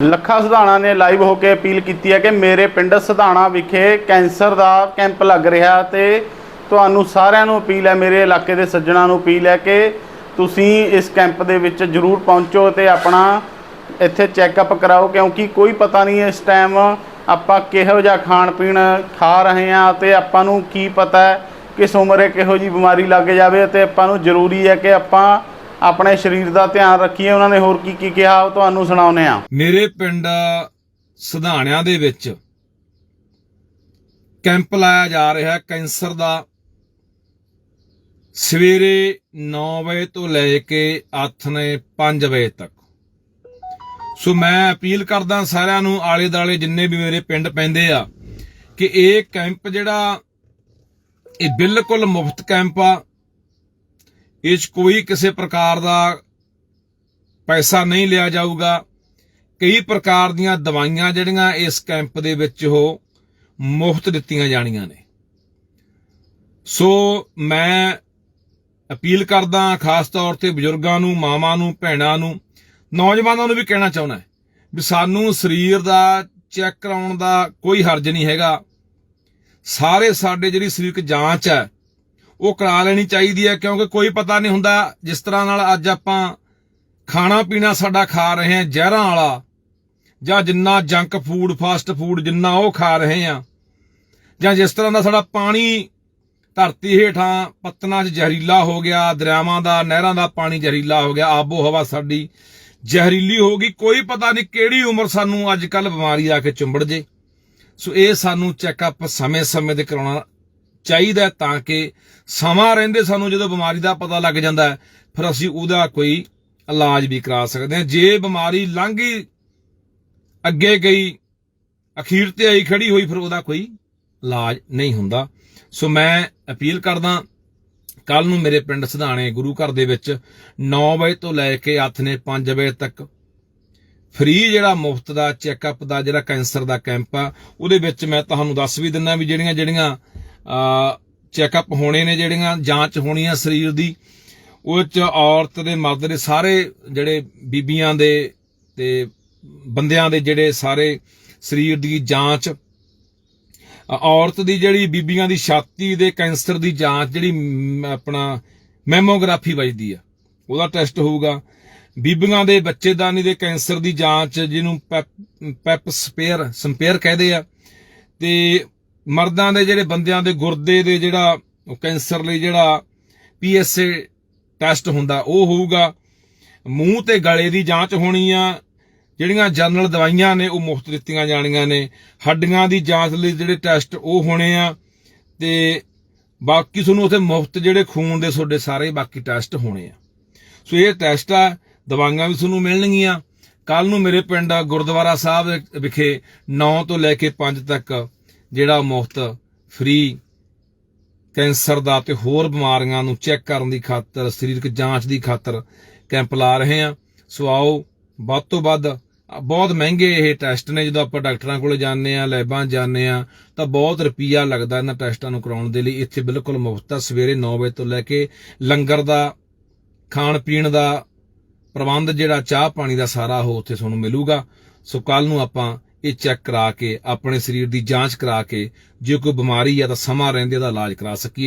ਲੱਖਾ ਸੁਧਾਣਾ ਨੇ ਲਾਈਵ ਹੋ ਕੇ ਅਪੀਲ ਕੀਤੀ ਹੈ ਕਿ ਮੇਰੇ ਪਿੰਡ ਸੁਧਾਣਾ ਵਿਖੇ ਕੈਂਸਰ ਦਾ ਕੈਂਪ ਲੱਗ ਰਿਹਾ ਤੇ ਤੁਹਾਨੂੰ ਸਾਰਿਆਂ ਨੂੰ ਅਪੀਲ ਹੈ, ਮੇਰੇ ਇਲਾਕੇ ਦੇ ਸੱਜਣਾਂ ਨੂੰ ਅਪੀਲ ਹੈ ਕਿ ਤੁਸੀਂ ਇਸ ਕੈਂਪ ਦੇ ਵਿੱਚ ਜ਼ਰੂਰ ਪਹੁੰਚੋ ਤੇ ਆਪਣਾ ਇੱਥੇ ਚੈੱਕਅਪ ਕਰਾਓ, ਕਿਉਂਕਿ ਕੋਈ ਪਤਾ ਨਹੀਂ ਇਸ ਟਾਈਮ ਆਪਾਂ ਕਿਹੋ ਜਿਹਾ ਖਾਣ ਪੀਣ ਖਾ ਰਹੇ ਹਾਂ ਤੇ ਆਪਾਂ ਨੂੰ ਕੀ ਪਤਾ ਹੈ ਕਿਸ ਉਮਰੇ ਕਿਹੋ ਜੀ ਬਿਮਾਰੀ ਲੱਗ ਜਾਵੇ ਤੇ ਆਪਾਂ ਨੂੰ ਜ਼ਰੂਰੀ ਹੈ ਕਿ ਆਪਾਂ ਆਪਣੇ ਸਰੀਰ ਦਾ ਧਿਆਨ ਰੱਖੀਏ। ਉਹਨਾਂ ਨੇ ਹੋਰ ਕੀ ਕੀ ਕਿਹਾ, ਉਹ ਤੁਹਾਨੂੰ ਸੁਣਾਉਂਦੇ ਆ ਮੇਰੇ ਪਿੰਡ ਸਧਾਣਿਆਂ ਦੇ ਵਿੱਚ ਕੈਂਪ ਲਾਇਆ ਜਾ ਰਿਹਾ ਹੈ ਕੈਂਸਰ ਦਾ। ਸਵੇਰੇ 9 ਵਜੇ ਤੋਂ ਲੈ ਕੇ ਆਥਣੇ 5 ਵਜੇ ਤੱਕ। ਸੋ ਮੈਂ ਅਪੀਲ ਕਰਦਾ ਸਾਰਿਆਂ ਨੂੰ ਆਲੇ ਦਾਲੇ ਜਿੰਨੇ ਵੀ ਮੇਰੇ ਪਿੰਡ ਪੈਂਦੇ ਆ, ਕਿ ਇਹ ਕੈਂਪ ਜਿਹੜਾ, ਇਹ ਬਿਲਕੁਲ ਮੁਫਤ ਕੈਂਪ ਆ। ਇਹ 'ਚ ਕੋਈ ਕਿਸੇ ਪ੍ਰਕਾਰ ਦਾ ਪੈਸਾ ਨਹੀਂ ਲਿਆ ਜਾਊਗਾ। ਕਈ ਪ੍ਰਕਾਰ ਦੀਆਂ ਦਵਾਈਆਂ ਜਿਹੜੀਆਂ ਇਸ ਕੈਂਪ ਦੇ ਵਿੱਚ ਉਹ ਮੁਫਤ ਦਿੱਤੀਆਂ ਜਾਣੀਆਂ ਨੇ। ਸੋ ਮੈਂ ਅਪੀਲ ਕਰਦਾ ਖਾਸ ਤੌਰ ਤੇ ਬਜ਼ੁਰਗਾਂ ਨੂੰ, ਮਾਵਾਂ ਨੂੰ, ਭੈਣਾਂ ਨੂੰ, ਨੌਜਵਾਨਾਂ ਨੂੰ ਵੀ ਕਹਿਣਾ ਚਾਹੁੰਦਾ ਵੀ ਸਾਨੂੰ ਸਰੀਰ ਦਾ ਚੈੱਕ ਕਰਾਉਣ ਦਾ ਕੋਈ ਹਰਜ ਨਹੀਂ ਹੈਗਾ। ਸਾਰੇ ਸਾਡੇ ਜਿਹੜੀ ਸਰੀਰਕ ਜਾਂਚ ਹੈ ਉਹ ਕਰਾ ਲੈਣੀ ਚਾਹੀਦੀ ਹੈ, ਕਿਉਂਕਿ ਕੋਈ ਪਤਾ ਨਹੀਂ ਹੁੰਦਾ ਜਿਸ ਤਰ੍ਹਾਂ ਨਾਲ ਅੱਜ ਆਪਾਂ ਖਾਣਾ ਪੀਣਾ ਸਾਡਾ ਖਾ ਰਹੇ ਹਾਂ, ਜ਼ਹਿਰਾਂ ਵਾਲਾ, ਜਾਂ ਜਿੰਨਾ ਜੰਕ ਫੂਡ ਫਾਸਟ ਫੂਡ ਜਿੰਨਾ ਉਹ ਖਾ ਰਹੇ ਹਾਂ, ਜਾਂ ਜਿਸ ਤਰ੍ਹਾਂ ਦਾ ਸਾਡਾ ਪਾਣੀ ਧਰਤੀ ਹੇਠਾਂ ਪੱਤਨਾਂ 'ਚ ਜ਼ਹਿਰੀਲਾ ਹੋ ਗਿਆ, ਦਰਿਆਵਾਂ ਦਾ, ਨਹਿਰਾਂ ਦਾ ਪਾਣੀ ਜ਼ਹਿਰੀਲਾ ਹੋ ਗਿਆ ਆਬੋ ਹਵਾ ਸਾਡੀ ਜ਼ਹਿਰੀਲੀ ਹੋ ਗਈ, ਕੋਈ ਪਤਾ ਨਹੀਂ ਕਿਹੜੀ ਉਮਰ ਸਾਨੂੰ ਅੱਜ ਕੱਲ ਬਿਮਾਰੀ ਆ ਕੇ ਚੁੰਬੜ ਜੇ। ਸੋ ਇਹ ਸਾਨੂੰ ਚੈੱਕਅਪ ਸਮੇਂ-ਸਮੇਂ ਤੇ ਕਰਾਉਣਾ ਚਾਹੀਦਾ ਤਾਂ ਕਿ ਸਮਾਂ ਰਹਿੰਦੇ ਸਾਨੂੰ ਜਦੋਂ ਬਿਮਾਰੀ ਦਾ ਪਤਾ ਲੱਗ ਜਾਂਦਾ ਫਿਰ ਅਸੀਂ ਉਹਦਾ ਕੋਈ ਇਲਾਜ ਵੀ ਕਰਾ ਸਕਦੇ ਹਾਂ। ਜੇ ਬਿਮਾਰੀ ਲੰਘ ਗਈ ਅੱਗੇ ਗਈ, ਅਖੀਰ ਤੇ ਆਈ ਖੜੀ ਹੋਈ, ਫਿਰ ਉਹਦਾ ਕੋਈ ਇਲਾਜ ਨਹੀਂ ਹੁੰਦਾ। ਸੋ ਮੈਂ ਅਪੀਲ ਕਰਦਾ ਕੱਲ ਨੂੰ ਮੇਰੇ ਪਿੰਡ ਸਧਾਣੇ ਗੁਰੂ ਘਰ ਦੇ ਵਿੱਚ 9 ਵਜੇ ਤੋਂ ਲੈ ਕੇ ਹੱਥ ਨੇ 5 ਵਜੇ ਤੱਕ ਫ੍ਰੀ ਜਿਹੜਾ ਮੁਫਤ ਦਾ ਚੈੱਕਅਪ ਦਾ ਜਿਹੜਾ ਕੈਂਸਰ ਦਾ ਕੈਂਪ ਆ, ਉਹਦੇ ਵਿੱਚ ਮੈਂ ਤੁਹਾਨੂੰ ਦੱਸ ਵੀ ਦਿੰਦਾ ਵੀ ਜਿਹੜੀਆਂ ਜਿਹੜੀਆਂ ਚੈੱਕਅਪ ਹੋਣੇ ਨੇ ਜਿਹੜੀਆਂ ਜਾਂਚ ਹੋਣੀ ਆ ਸਰੀਰ ਦੀ, ਉਹ ਚ ਔਰਤ ਦੇ, ਮਰਦ ਦੇ ਸਾਰੇ ਜਿਹੜੇ ਬੀਬੀਆਂ ਦੇ ਤੇ ਬੰਦਿਆਂ ਦੇ ਜਿਹੜੇ ਸਾਰੇ ਸਰੀਰ ਦੀ ਜਾਂਚ ਔਰਤ ਦੀ ਜਿਹੜੀ ਬੀਬੀਆਂ ਦੀ ਛਾਤੀ ਦੇ ਕੈਂਸਰ ਦੀ ਜਾਂਚ ਜਿਹੜੀ ਆਪਣਾ ਮੈਮੋਗ੍ਰਾਫੀ ਵੱਜਦੀ ਆ, ਉਹਦਾ ਟੈਸਟ ਹੋਊਗਾ। ਬੀਬੀਆਂ ਦੇ ਬੱਚੇਦਾਨੀ ਦੇ ਕੈਂਸਰ ਦੀ ਜਾਂਚ ਜਿਹਨੂੰ ਪੈਪ- ਪੈਪ ਸਪੇਅਰ, ਸੰਪੇਅਰ ਕਹਦੇ ਆ, ਤੇ ਮਰਦਾਂ ਦੇ ਜਿਹੜੇ ਬੰਦਿਆਂ ਦੇ ਗੁਰਦੇ ਦੇ ਜਿਹੜਾ ਕੈਂਸਰ ਲਈ ਜਿਹੜਾ ਪੀਐਸਏ ਟੈਸਟ ਹੁੰਦਾ, ਉਹ ਹੋਊਗਾ। ਮੂੰਹ ਤੇ ਗਲੇ ਦੀ ਜਾਂਚ ਹੋਣੀ ਆ। ਜਿਹੜੀਆਂ ਜਨਰਲ ਦਵਾਈਆਂ ਨੇ, ਉਹ ਮੁਫਤ ਦਿੱਤੀਆਂ ਜਾਣੀਆਂ ਨੇ। ਹੱਡੀਆਂ ਦੀ ਜਾਂਚ ਲਈ ਜਿਹੜੇ ਟੈਸਟ, ਉਹ ਹੋਣੇ ਆ। ਤੇ ਬਾਕੀ ਤੁਹਾਨੂੰ ਉੱਥੇ ਮੁਫਤ ਜਿਹੜੇ ਖੂਨ ਦੇ ਤੁਹਾਡੇ ਸਾਰੇ ਬਾਕੀ ਟੈਸਟ ਹੋਣੇ ਆ। ਸੋ ਇਹ ਟੈਸਟ ਆ, ਦਵਾਈਆਂ ਵੀ ਤੁਹਾਨੂੰ ਮਿਲਣਗੀਆਂ। ਕੱਲ ਨੂੰ ਮੇਰੇ ਪਿੰਡ ਗੁਰਦੁਆਰਾ ਸਾਹਿਬ ਵਿਖੇ 9 ਤੋਂ ਲੈ ਕੇ 5 ਤੱਕ ਜਿਹੜਾ ਮੁਫਤ ਫ੍ਰੀ ਕੈਂਸਰ ਦਾ ਤੇ ਹੋਰ ਬਿਮਾਰੀਆਂ ਨੂੰ ਚੈੱਕ ਕਰਨ ਦੀ ਖਾਤਰ, ਸਰੀਰਕ ਜਾਂਚ ਦੀ ਖਾਤਰ ਕੈਂਪ ਲਾ ਰਹੇ ਆ ਸੋ ਆਓ, ਵੱਧ ਤੋਂ ਵੱਧ, ਬਹੁਤ ਮਹਿੰਗੇ ਇਹ ਟੈਸਟ ਨੇ, ਜਦੋਂ ਆਪਾਂ ਡਾਕਟਰਾਂ ਕੋਲ ਜਾਂਦੇ ਆ ਲੈਬਾਂ ਜਾਂਦੇ ਆ ਤਾਂ ਬਹੁਤ ਰੁਪਈਆ ਲੱਗਦਾ ਇਹਨਾਂ ਟੈਸਟਾਂ ਨੂੰ ਕਰਾਉਣ ਦੇ ਲਈ। ਇੱਥੇ ਬਿਲਕੁਲ ਮੁਫਤ ਆ, ਸਵੇਰੇ 9 ਵਜੇ ਤੋਂ ਲੈ ਕੇ ਲੰਗਰ ਦਾ, ਖਾਣ ਪੀਣ ਦਾ ਪ੍ਰਬੰਧ ਜਿਹੜਾ ਚਾਹ ਪਾਣੀ ਦਾ ਸਾਰਾ ਉਹ ਉੱਥੇ ਤੁਹਾਨੂੰ ਮਿਲੂਗਾ। ਸੋ ਕੱਲ ਨੂੰ ਆਪਾਂ ਇਹ ਚੈੱਕ ਕਰਾ ਕੇ, ਆਪਣੇ ਸਰੀਰ ਦੀ ਜਾਂਚ ਕਰਾ ਕੇ, ਜੇ ਕੋਈ ਬਿਮਾਰੀ ਆ ਤਾਂ ਸਮਾਂ ਰਹਿੰਦੇ ਦਾ ਇਲਾਜ ਕਰਾ ਸਕੀਏ।